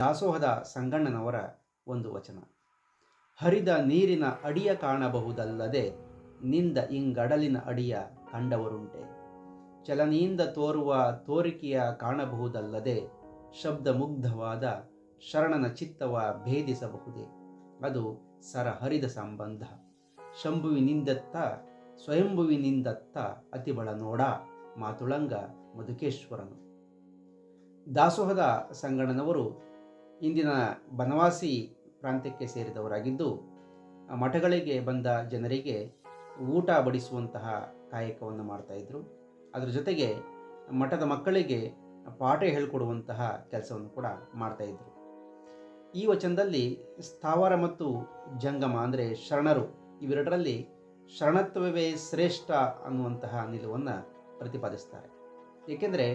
ದಾಸೋಹದ ಸಂಗಣ್ಣನವರ ಒಂದು ವಚನ. ಹರಿದ ನೀರಿನ ಅಡಿಯ ಕಾಣಬಹುದಲ್ಲದೆ ನಿಂದ ಇಂಗಡಲಿನ ಅಡಿಯ ಕಂಡವರುಂಟೆ. ಚಲನೆಯಿಂದ ತೋರುವ ತೋರಿಕೆಯ ಕಾಣಬಹುದಲ್ಲದೆ ಶಬ್ದಮುಗ್ಧವಾದ ಶರಣನ ಚಿತ್ತವ ಭೇದಿಸಬಹುದೇ. ಅದು ಸರ ಹರಿದ ಸಂಬಂಧ. ಶಂಭುವಿನಿಂದತ್ತ, ಸ್ವಯಂಭುವಿನಿಂದತ್ತ ಅತಿಬಳ ನೋಡ ಮಾತುಳಂಗ ಮಧುಕೇಶ್ವರನು. ದಾಸೋಹದ ಸಂಗಣ್ಣನವರು ಇಂದಿನ ಬನವಾಸಿ ಪ್ರಾಂತ್ಯಕ್ಕೆ ಸೇರಿದವರಾಗಿದ್ದು ಮಠಗಳಿಗೆ ಬಂದ ಜನರಿಗೆ ಊಟ ಬಡಿಸುವಂತಹ ಕಾಯಕವನ್ನು ಮಾಡ್ತಾಯಿದ್ರು ಅದರ ಜೊತೆಗೆ ಮಠದ ಮಕ್ಕಳಿಗೆ ಪಾಠ ಹೇಳಿಕೊಡುವಂತಹ ಕೆಲಸವನ್ನು ಕೂಡ ಮಾಡ್ತಾಯಿದ್ರು ಈ ವಚನದಲ್ಲಿ ಸ್ಥಾವರ ಮತ್ತು ಜಂಗಮ ಅಂದರೆ ಶರಣರು, ಇವೆರಡರಲ್ಲಿ ಶರಣತ್ವವೇ ಶ್ರೇಷ್ಠ ಅನ್ನುವಂತಹ ನಿಲುವನ್ನು ಪ್ರತಿಪಾದಿಸ್ತಾರೆ. ಏಕೆಂದರೆ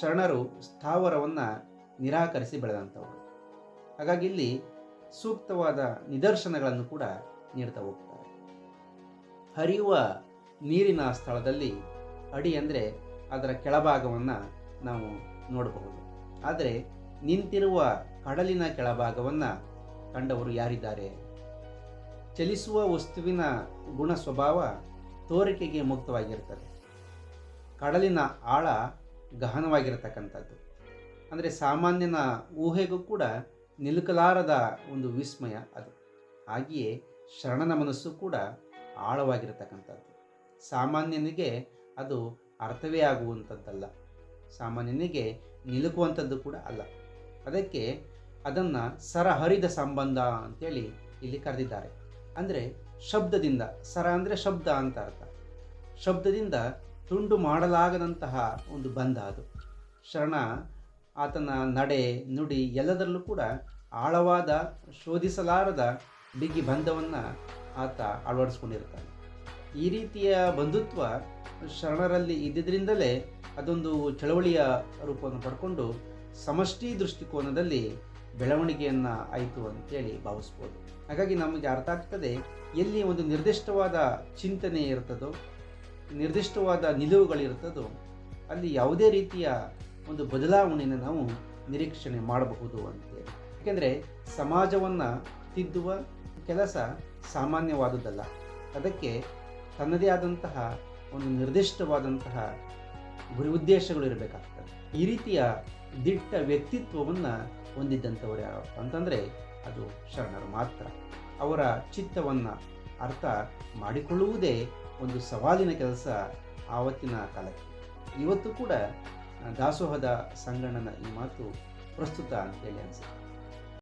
ಶರಣರು ಸ್ಥಾವರವನ್ನು ನಿರಾಕರಿಸಿ ಬೆಳೆದಂಥವರು. ಹಾಗಾಗಿ ಇಲ್ಲಿ ಸೂಕ್ತವಾದ ನಿದರ್ಶನಗಳನ್ನು ಕೂಡ ನೀಡ್ತಾ ಹೋಗ್ತಾರೆ. ಹರಿಯುವ ನೀರಿನ ಸ್ಥಳದಲ್ಲಿ ಅಡಿ ಅಂದರೆ ಅದರ ಕೆಳಭಾಗವನ್ನು ನಾವು ನೋಡಬಹುದು. ಆದರೆ ನಿಂತಿರುವ ಕಡಲಿನ ಕೆಳಭಾಗವನ್ನು ಕಂಡವರು ಯಾರಿದ್ದಾರೆ? ಚಲಿಸುವ ವಸ್ತುವಿನ ಗುಣ ಸ್ವಭಾವ ತೋರಿಕೆಗೆ ಮುಕ್ತವಾಗಿರ್ತದೆ. ಕಡಲಿನ ಆಳ ಗಹನವಾಗಿರತಕ್ಕಂಥದ್ದು. ಅಂದರೆ ಸಾಮಾನ್ಯನ ಊಹೆಗೂ ಕೂಡ ನಿಲುಕಲಾರದ ಒಂದು ವಿಸ್ಮಯ ಅದು. ಹಾಗೆಯೇ ಶರಣನ ಮನಸ್ಸು ಕೂಡ ಆಳವಾಗಿರತಕ್ಕಂಥದ್ದು. ಸಾಮಾನ್ಯನಿಗೆ ಅದು ಅರ್ಥವೇ ಆಗುವಂಥದ್ದಲ್ಲ. ಸಾಮಾನ್ಯನಿಗೆ ನಿಲುಕುವಂಥದ್ದು ಕೂಡ ಅಲ್ಲ. ಅದಕ್ಕೆ ಅದನ್ನು ಸರ ಹರಿದ ಸಂಬಂಧ ಅಂತೇಳಿ ಇಲ್ಲಿ ಕರೆದಿದ್ದಾರೆ. ಅಂದರೆ ಶಬ್ದದಿಂದ, ಸರ ಅಂದರೆ ಶಬ್ದ ಅಂತ ಅರ್ಥ. ಶಬ್ದದಿಂದ ತುಂಡು ಮಾಡಲಾಗದಂತಹ ಒಂದು ಬಂಧ ಅದು. ಶರಣ ಆತನ ನಡೆ, ನುಡಿ ಎಲ್ಲದರಲ್ಲೂ ಕೂಡ ಆಳವಾದ, ಶೋಧಿಸಲಾರದ ಬಿಗಿ ಬಂಧವನ್ನು ಆತ ಅಳವಡಿಸ್ಕೊಂಡಿರ್ತಾನೆ. ಈ ರೀತಿಯ ಬಂಧುತ್ವ ಶರಣರಲ್ಲಿ ಇದ್ದಿದ್ದರಿಂದಲೇ ಅದೊಂದು ಚಳವಳಿಯ ರೂಪವನ್ನು ಪಡ್ಕೊಂಡು ಸಮಷ್ಟಿ ದೃಷ್ಟಿಕೋನದಲ್ಲಿ ಬೆಳವಣಿಗೆಯನ್ನು ಆಯಿತು ಅಂತೇಳಿ ಭಾವಿಸ್ಬೋದು. ಹಾಗಾಗಿ ನಮಗೆ ಅರ್ಥ ಆಗ್ತದೆ, ಎಲ್ಲಿ ಒಂದು ನಿರ್ದಿಷ್ಟವಾದ ಚಿಂತನೆ ಇರ್ತದೋ, ನಿರ್ದಿಷ್ಟವಾದ ನಿಲುವುಗಳಿರ್ತದೋ, ಅಲ್ಲಿ ಯಾವುದೇ ರೀತಿಯ ಒಂದು ಬದಲಾವಣೆಯನ್ನು ನಾವು ನಿರೀಕ್ಷಣೆ ಮಾಡಬಹುದು ಅಂತೇಳಿ ಯಾಕೆಂದರೆ ಸಮಾಜವನ್ನು ತಿದ್ದುವ ಕೆಲಸ ಸಾಮಾನ್ಯವಾದುದಲ್ಲ. ಅದಕ್ಕೆ ತನ್ನದೇ ಆದಂತಹ ಒಂದು ನಿರ್ದಿಷ್ಟವಾದಂತಹ ಗುರಿ ಉದ್ದೇಶಗಳು ಇರಬೇಕಾಗ್ತದೆ. ಈ ರೀತಿಯ ದಿಟ್ಟ ವ್ಯಕ್ತಿತ್ವವನ್ನು ಹೊಂದಿದ್ದಂಥವ್ರು ಯಾರಪ್ಪ ಅಂತಂದರೆ ಅದು ಶರಣರು ಮಾತ್ರ. ಅವರ ಚಿತ್ತವನ್ನು ಅರ್ಥ ಮಾಡಿಕೊಳ್ಳುವುದೇ ಒಂದು ಸವಾಲಿನ ಕೆಲಸ ಆವತ್ತಿನ ಕಾಲಕ್ಕೆ. ಇವತ್ತು ಕೂಡ ದಾಸೋಹದ ಸಂಗಣ್ಣನ ಈ ಮಾತು ಪ್ರಸ್ತುತ ಅಂತೇಳಿ ಅನಿಸುತ್ತೆ.